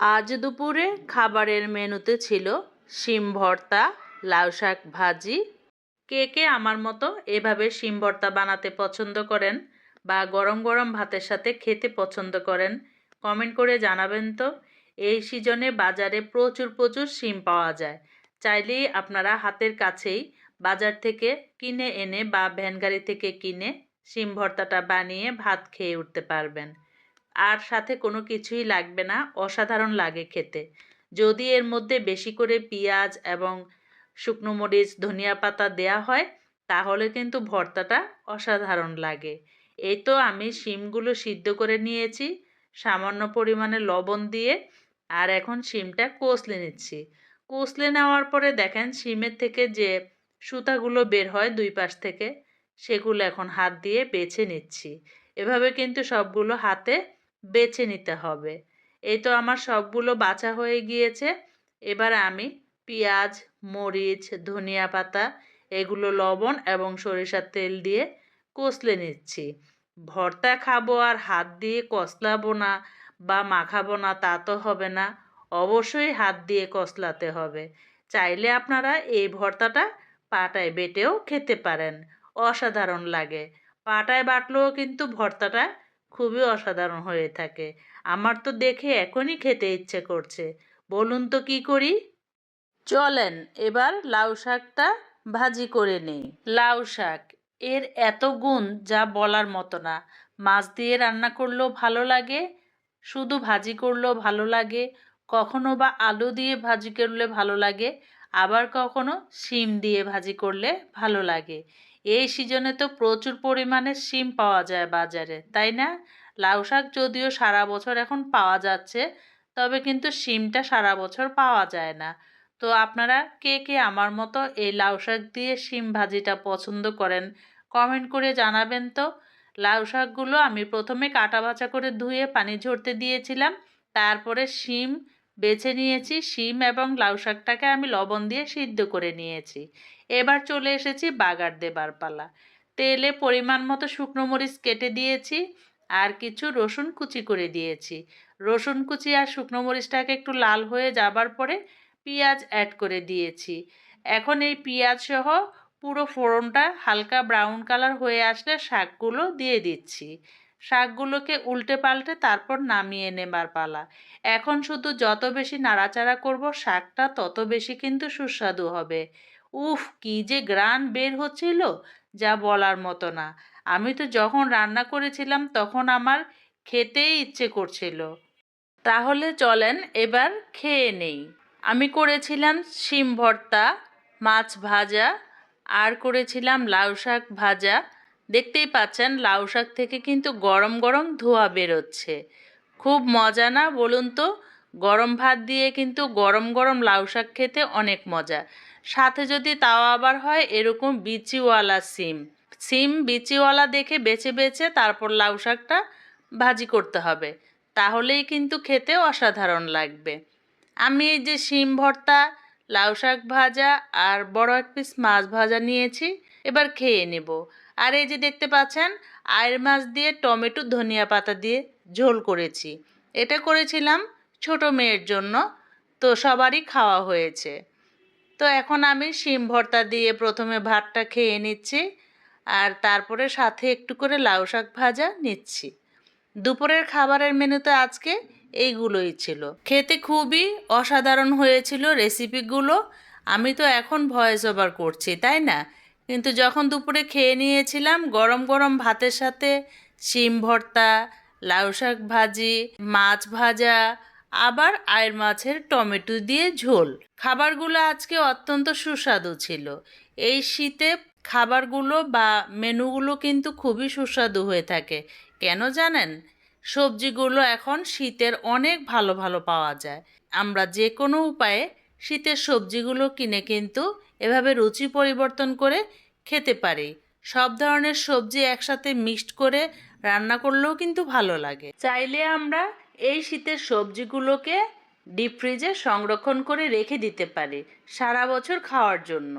আজ দুপুরে খাবারের মেনুতে ছিল শিম ভর্তা, লাউ শাক ভাজি। কে কে আমার মতো এভাবে শিম ভর্তা বানাতে পছন্দ করেন বা গরম গরম ভাতের সাথে খেতে পছন্দ করেন, কমেন্ট করে জানাবেন তো। এই সিজনে বাজারে প্রচুর প্রচুর শিম পাওয়া যায়। চাইলেই আপনারা হাতের কাছেই বাজার থেকে কিনে এনে বা ভ্যান গাড়ি থেকে কিনে শিম ভর্তাটা বানিয়ে ভাত খেয়ে উঠতে পারবেন। আর সাথে কোনো কিছুই লাগবে না, অসাধারণ লাগে খেতে। যদি এর মধ্যে বেশি করে পেঁয়াজ এবং শুকনো মরিচ, ধনিয়া পাতা দেয়া হয়, তাহলে কিন্তু ভর্তাটা অসাধারণ লাগে। এই তো আমি শিমগুলো সিদ্ধ করে নিয়েছি, সামান্য পরিমাণে লবণ দিয়ে, আর এখন শিমটা কষলে নিচ্ছি। কষলে নেওয়ার পরে দেখেন শিমের থেকে যে সুতাগুলো বের হয় দুই পাশ থেকে, সেগুলো এখন হাত দিয়ে বেছে নিচ্ছি। এভাবে কিন্তু সবগুলো হাতে বেছে নিতে হবে। এই তো আমার সবগুলো বাছা হয়ে গিয়েছে। এবার আমি পেঁয়াজ, মরিচ, ধনিয়া পাতা, এগুলো লবণ এবং সরিষার তেল দিয়ে কষলে নিচ্ছি। ভর্তা খাব আর হাত দিয়ে কষলাবো না বা মাখাবো না তা তো হবে না। অবশ্যই হাত দিয়ে কষলাতে হবে। চাইলে আপনারা এই ভর্তাটা পাটায় বেটেও খেতে পারেন। অসাধারণ লাগে। পাটায় বাটলেও কিন্তু ভর্তাটা খুবই অসাধারণ হয়ে থাকে। আমার তো দেখে এখনই খেতে ইচ্ছে করছে। বলুন তো কি করি? চলেন এবার লাউ শাকটা ভাজি করে নেই। লাউ শাক এর এত গুণ যা বলার মতো না। মাছ দিয়ে রান্না করলেও ভালো লাগে শুধু ভাজি করলেও ভালো লাগে কখনো বা আলু দিয়ে ভাজি করলে ভালো লাগে আবার কখনো শিম দিয়ে ভাজি করলে ভালো লাগে। এই সিজনে তো প্রচুর পরিমাণে শিম পাওয়া যায় বাজারে, তাই না? লাউ শাক যদিও সারা বছর এখন পাওয়া যাচ্ছে, তবে কিন্তু শিমটা সারা বছর পাওয়া যায় না। তো আপনারা কে কে আমার মতো এই লাউ শাক দিয়ে শিম ভাজিটা পছন্দ করেন, কমেন্ট করে জানাবেন তো। লাউ শাকগুলো আমি প্রথমে কাটা বাছা করে ধুয়ে পানি ঝরতে দিয়েছিলাম, তারপরে শিম বেছে নিয়েছি শিম এবং লাউ শাকটাকে আমি লবণ দিয়ে সিদ্ধ করে নিয়েছি। এবার চলে এসেছি বাগার দেবার পালা। তেলে পরিমাণ মতো শুকনো মরিচ কেটে দিয়েছি আর কিছু রসুন কুচি করে দিয়েছি। রসুন কুচি আর শুকনো মরিচটাকে একটু লাল হয়ে যাবার পরে পেঁয়াজ অ্যাড করে দিয়েছি। এখন এই পেঁয়াজ সহ পুরো ফোড়নটা হালকা ব্রাউন কালার হয়ে আসলে শাকগুলো দিয়ে দিচ্ছি। শাকগুলোকে উল্টে পাল্টে তারপর নামিয়ে নেবার পালা। এখন শুধু যত বেশি নাড়াচাড়া করব, শাকটা তত বেশি কিন্তু সুস্বাদু হবে। উফ, কি যে গ্রান বের হচ্ছিল, যা বলার মতো না। আমি তো যখন রান্না করেছিলাম, তখন আমার খেতেই ইচ্ছে করছিল। তাহলে চলেন, এবার খেয়ে নেই। আমি করেছিলাম শিম ভর্তা, মাছ ভাজা, আর করেছিলাম লাউ শাক ভাজা দেখতেই পাচ্ছেন লাউ শাক থেকে কিন্তু গরম গরম ধোয়া বেরোচ্ছে। খুব মজা না বলুন তো? গরম ভাত দিয়ে কিন্তু গরম গরম লাউ শাক খেতে অনেক মজা। সাথে যদি তাও আবার হয় এরকম বিচিওয়ালা সিম। সিম বিচিওয়ালা দেখে বেছে বেছে তারপর লাউ শাকটা ভাজি করতে হবে। তাহলেই কিন্তু খেতে অসাধারণ লাগবে। আমি এই যে শিম ভর্তা, লাউ শাক ভাজা আর বড় এক পিস মাছ ভাজা নিয়েছি, এবার খেয়ে নেব। আর এই যে দেখতে পাচ্ছেন, আয়ের মাছ দিয়ে টমেটো, ধনিয়া পাতা দিয়ে ঝোল করেছি। এটা করেছিলাম ছোট মেয়ের জন্য, তো সবারই খাওয়া হয়েছে। তো এখন আমি শিম ভর্তা দিয়ে প্রথমে ভাতটা খেয়ে নিচ্ছি, আর তারপরে সাথে একটু করে লাউ শাক ভাজা নিচ্ছি। দুপুরের খাবারের মেনুতে আজকে এইগুলোই ছিল। খেতে খুবই অসাধারণ হয়েছিল রেসিপিগুলো। আমি তো এখন ভয়েস ওভার করছি, তাই না? কিন্তু যখন দুপুরে খেয়ে নিয়েছিলাম, গরম গরম ভাতের সাথে শিম ভর্তা, লাউ শাক ভাজি, মাছ ভাজা, আবার আয়ের মাছের টমেটো দিয়ে ঝোল। খাবারগুলো আজকে অত্যন্ত সুস্বাদু ছিল। এই শীতে খাবারগুলো বা মেনুগুলো কিন্তু খুবই সুস্বাদু হয়ে থাকে। কেন জানেন? সবজিগুলো এখন শীতের অনেক ভালো ভালো পাওয়া যায়। আমরা যে কোনো উপায়ে শীতের সবজিগুলো কিনে কিন্তু এভাবে রুচি পরিবর্তন করে খেতে পারি। সব ধরনের সবজি একসাথে মিক্সড করে রান্না করলেও কিন্তু ভালো লাগে। চাইলে আমরা এই শীতের সবজিগুলোকে ডিপ ফ্রিজে সংরক্ষণ করে রেখে দিতে পারি সারা বছর খাওয়ার জন্য।